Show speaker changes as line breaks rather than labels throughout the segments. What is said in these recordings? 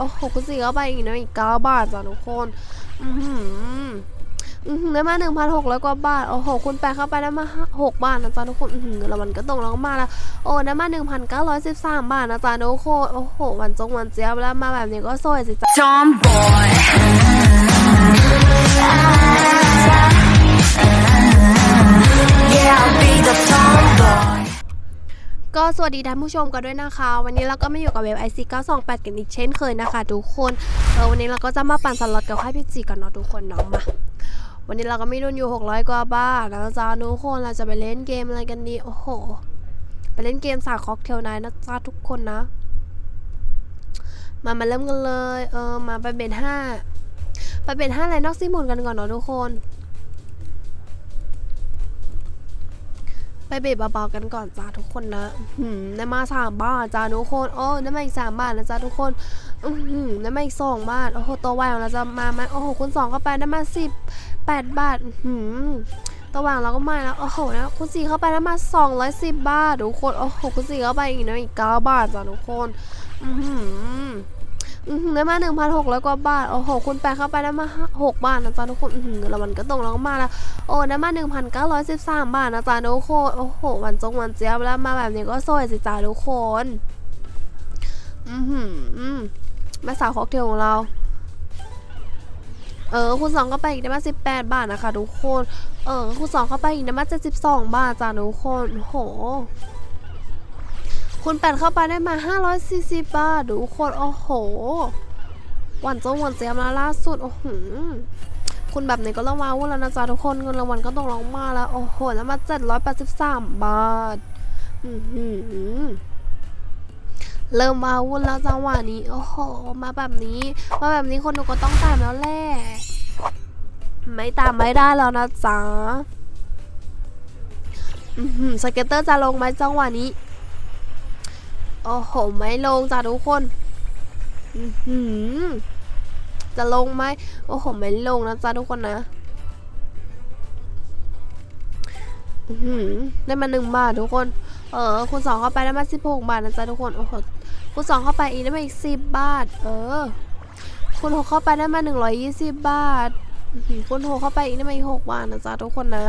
โอ้โหคุณสี่เข้าไปอีกนะอีกเก้าบาทจ้ะทุกคน อือหืออือหือได้มาหนึ่งพันหกร้อยกว่าบาท โอ้โห คุณแปดเข้าไปได้มาหกบาทนะจ๊ะทุกคนอือหือแล้วมันก็ตรงแล้วก็มาแล้ว โอ้ได้มาหนึ่งพันเก้าร้อยสิบสามบาทนะจ๊ะทุกคน โอ้โห วันจงวันเจี๊ยบแล้วมาแบบนี้ก็สวยสิจ๊ะ
tomboy. Yeah, I'll be the tomboy.
ก็สวัสดีท่านผู้ชมกันด้วยนะคะ วันนี้เราก็มาอยู่กับเว็บ IC 928กันอีกเช่นเคยนะคะ ทุกคนเออวันนี้เราก็จะมาปั่นสล็อตกับค่ายพีจีกันเนาะทุกคนเนาะมาวันนี้เราก็มีดุนอยู่ 600 กว่าบาทนะจ๊ะทุกคนเราจะไปเล่นเกมอะไรกันดีโอ้โหไปเล่นเกมสาค็อกเทลไนท์นะจ๊ะทุกคนนะ มามาเริ่มกันเลย เออมาไปเบนห้าไปเบนห้าอะไรนอกซิมุนกันก่อนเนาะทุกคน ไปเบรเบาๆกันก่อนจ้าทุกคนนะหืมได้มาสามบาทจ้าทุกคนโอ้ได้มาอีกสามบาทนะจ้าทุกคนอือหือได้มาอีกสองบาทโอ้โหตัววายของเราจะมาไหมโอ้โหคุณสองเข้าไปได้มาสิบแปดบาทหือตัววางเราก็มาแล้วโอ้โหนะคุณสี่เข้าไปได้มาสองร้อยสิบบาททุกคนโอ้โหคุณสี่เข้าไปอีกนะอีกเก้าบาทจ้าทุกคนอือหืออือหือ ได้มาหนึ่งพันหกร้อยกว่าบาท โอ้โหคุณแปดเข้าไปได้มาหกบาทนะจ๊ะทุกคนหือแล้วมันก็ตรงแล้วก็มาแล้ว โอ้ได้มาหนึ่งพันเก้าร้อยสิบสามบาทนะจ๊ะทุกคน โอ้โหวันจงวันเจี๊ยบแล้วมาแบบนี้ก็สวยสิจ้าทุกคน อือหือมาสาวค็อกเทลของเราเออคุณสองเข้าไปอีกได้มาสิบแปดบาทนะคะทุกคน เออคุณสองเข้าไปอีกได้มาเจ็ดสิบสองบาทจ้าทุกคนโห คุณแปดเข้าไปได้มาห้าร้อยสี่สิบบาททุกคนโอ้โหวันจงวันเจียบแล้วล่าสุด โอ้โหคุณแบบนี้ก็ต้องว้าวุ่นแล้วนะจ๊ะทุกคนเงินรางวัลก็ต้องร้องมาแล้ว โอ้โห แล้วมาเจ็ดร้อยแปดสิบสามบาทเริ่มว้าวุ่นแล้วจังหวะนี้ โอ้โห มาแบบนี้ มาแบบนี้คนดูก็ต้องตามแล้วแหละไม่ตามไม่ได้แล้วนะจ๊ะอือหือสเก็ตเตอร์จะลงไหมจังหวะนี้ โอ้โห ไม่ลงจ้ะทุกคนอือหือจะลงไหม โอ้โห ไม่ลงนะจ๊ะทุกคนนะอื้อหือได้มาหนึ่งบาททุกคน เออ คุณสองเข้าไปได้มาสิบหกบาทนะจ๊ะทุกคน โอ้โห คุณสองเข้าไปอีกได้มาอีกสิบบาท เออ คุณหกเข้าไปได้มาหนึ่งร้อยยี่สิบบาทอื้อหือคุณหกเข้าไปอีกได้มาอีกหกบาทนะจ๊ะทุกคนนะ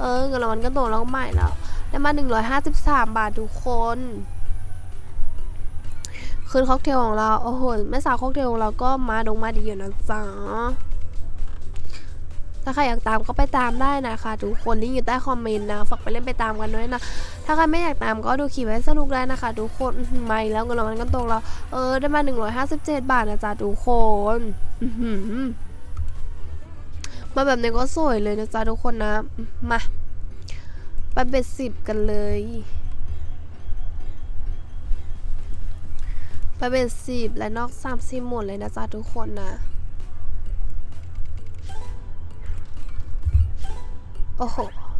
เออเงินรางวัลก็โตแล้วใหม่แล้ว ได้มาหนึ่งร้อยห้าสิบสามบาททุกคน คืนค็อกเทลของเราโอ้โหแม่สาวค็อกเทลของเราก็มาดงมาดีอยู่นะจ๊ะถ้าใครอยากตามก็ไปตามได้นะคะทุกคนลิงก์อยู่ใต้คอมเมนต์นะฝากไปเล่นไปตามกันด้วยนะ ถ้าใครไม่อยากตามก็ดูคลิปไว้สนุกได้นะคะทุกคนอื้อหือไม่แล้วเงินรางวัลก็ตรงเราเออได้มา 157 บาทนะจ๊ะทุกคนมาแบบนี้ก็สวยเลยนะจ๊ะทุกคนนะมาไปเบ็ดสิบกันเลย ไปเบ็ดสิบและนอกสามสิบหมดเลยนะจ๊ะทุกคนนะ โอ้โห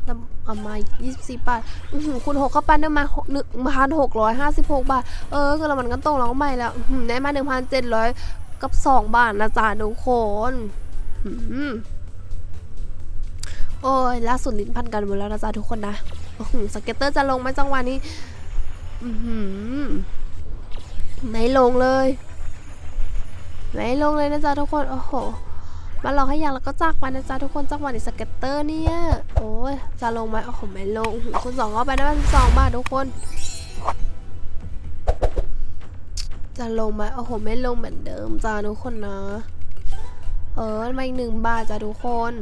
นำเอามา 24 บาทอือหือคุณหกเข้าไปได้มาหนึ่งพันหกร้อยห้าสิบหกบาท เออเงินรางวัลก็ตรงแล้วใหม่แล้ว ได้มาหนึ่งพันเจ็ดร้อยกับสองบาทนะจ๊ะทุกคนโอ้ยล่าสุดลิ้นพันกันหมดแล้วนะจ๊ะทุกคนนะสเก็ตเตอร์จะลงไหมจังหวะนี้ อือหือ ไม่ลงเลย ไม่ลงเลยนะจ๊ะทุกคน โอ้โห มาลองให้อยากแล้วก็จากไปนะจ๊ะทุกคนจังหวะนี้สเก็ตเตอร์เนี่ย โอ้ย จะลงไหมโอ้โห ไม่ลงคุณสองเข้าไปได้มาสองบาททุกคน จะลงไหมโอ้โห ไม่ลงเหมือนเดิมจ้าทุกคนนะ เออมาอีกหนึ่งบาทจ้าทุกคน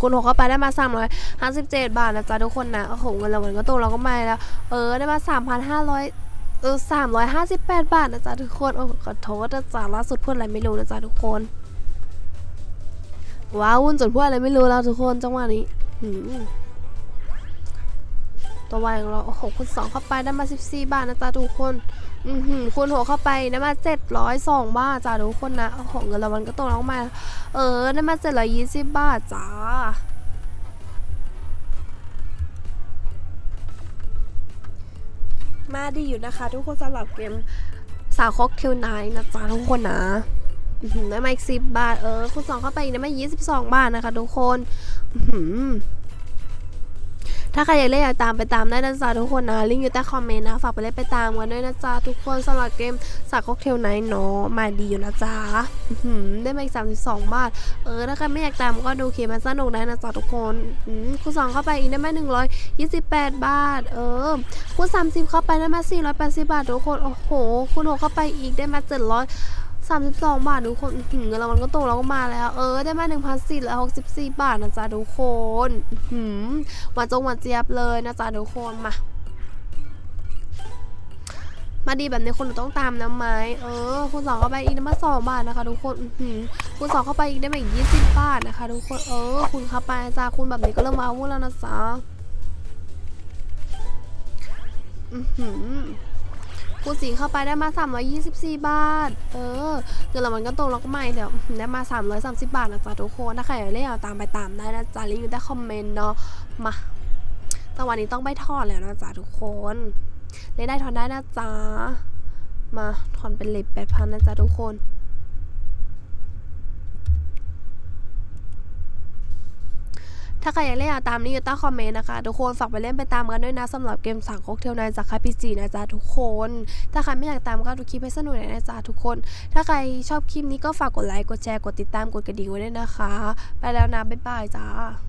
คุณหกเข้าไปได้มาสามร้อยห้าสิบเจ็ดบาทนะจ๊ะทุกคนนะ โอ้โหเงินรางวัลก็ตกเราก็ไม่แล้ว เออได้มาสามพันห้าร้อย เออสามร้อยห้าสิบแปดบาทนะจ๊ะทุกคน โอ้ขอโทษนะจ๊ะล่าสุดพูดอะไรไม่รู้นะจ๊ะทุกคน ว้าวุ่นจนพูดอะไรไม่รู้แล้วทุกคนจังหวะนี้ตัววายของเราโอ้โหคุณสองเข้าไปได้มาสิบสี่บาทนะจ๊ะทุกคน อือหือคุณหัวเข้าไปได้มาเจ็ดร้อยสองบาทจ้าทุกคนนะโอ้โหเงินรางวัลก็ตกแล้วมา เออได้มาเจ็ดร้อยยี่สิบบาทจ้าาดีอยู่นะคะ ทุกคนสำหรับเกมสาวค็อกเทลไนท์นะจ๊ะทุกคนนะได้มาอีกสิบบาท เออคุณสองเข้าไปได้มายี่สิบสองบาทนะคะ ทุกคนอื ถ้าใครอยากเล่นอยากตามไปตามได้นะจ๊ะทุกคนนะ ลิงก์อยู่ใต้คอมเมนต์นะ ฝากไปเล่นไปตามกันด้วยนะจ๊ะทุกคนสำหรับเกมสักค็อกเทลไนท์เนาะมาดีอยู่นะจ๊ะอื้อหือได้มาอีก32 บาท เออ ถ้าใครไม่อยากตามก็ดูคลิปมันสนุกได้นะจ๊ะทุกคนคูณสองเข้าไปอีกได้ไหม128 บาท เออคูณ30 เข้าไปได้มา480 บาททุกคน โอ้โหคูณหกเข้าไปอีกได้มา700 32บสองบาททุกคนหือเงินรางวัลก็ตแล้วก็มาแล้ว เออได้มา1,464บสี่บาทนะจ๊ะทุกคนหือหวานจงหวานเจี๊ยบเลยนะจ๊ะทุกคนมา มาดีแบบนี้คนหนูต้องตามนะไหมเออคูณสองเข้าไปอีกได้มาสองบาทนะคะ ทุกคนอื้อหือคูณสองเข้าไปอีกได้มาอีกยี่สิบบาทนะคะ ทุกคนเออคูณเข้าไปจ้าคูณแบบนี้ก็เริ่มมาวุ่นแล้วนะจ๊ะอือหือ คูณสีเข้าไปได้มา 324 บาท เออเงินรางวัลก็โตแล้วก็ไม่เดี๋ยวได้มา 330 บาทนะจ๊ะทุกคนถ้าใครอยากเล่นเอาตามไปตามได้นะจ๊ะลิงก์อยู่ใต้คอมเมนต์เนาะมาแต่วันนี้ต้องไปถอนแล้วนะจ๊ะทุกคนเล่นได้ถอนได้นะจ๊ะมาถอนเป็นเหล็กแปดพันนะจ๊ะทุกคน ถ้าใครอยากเล่นตามนี้อยู่ใต้คอมเมนต์นะคะ ทุกคนฝากไปเล่นไปตามกันด้วยนะสำหรับเกมสั่งคกเทลนายจากคาพิจีนะจ๊ะทุกคน ถ้าใครไม่อยากตามก็ดูคลิปให้สนุกหน่อยนะจ๊ะทุกคน ถ้าใครชอบคลิปนี้ก็ฝากกดไลค์กดแชร์กดติดตามกดกระดิ่งไว้ด้วยนะคะ ไปแล้วนะบ๊ายบายจ้า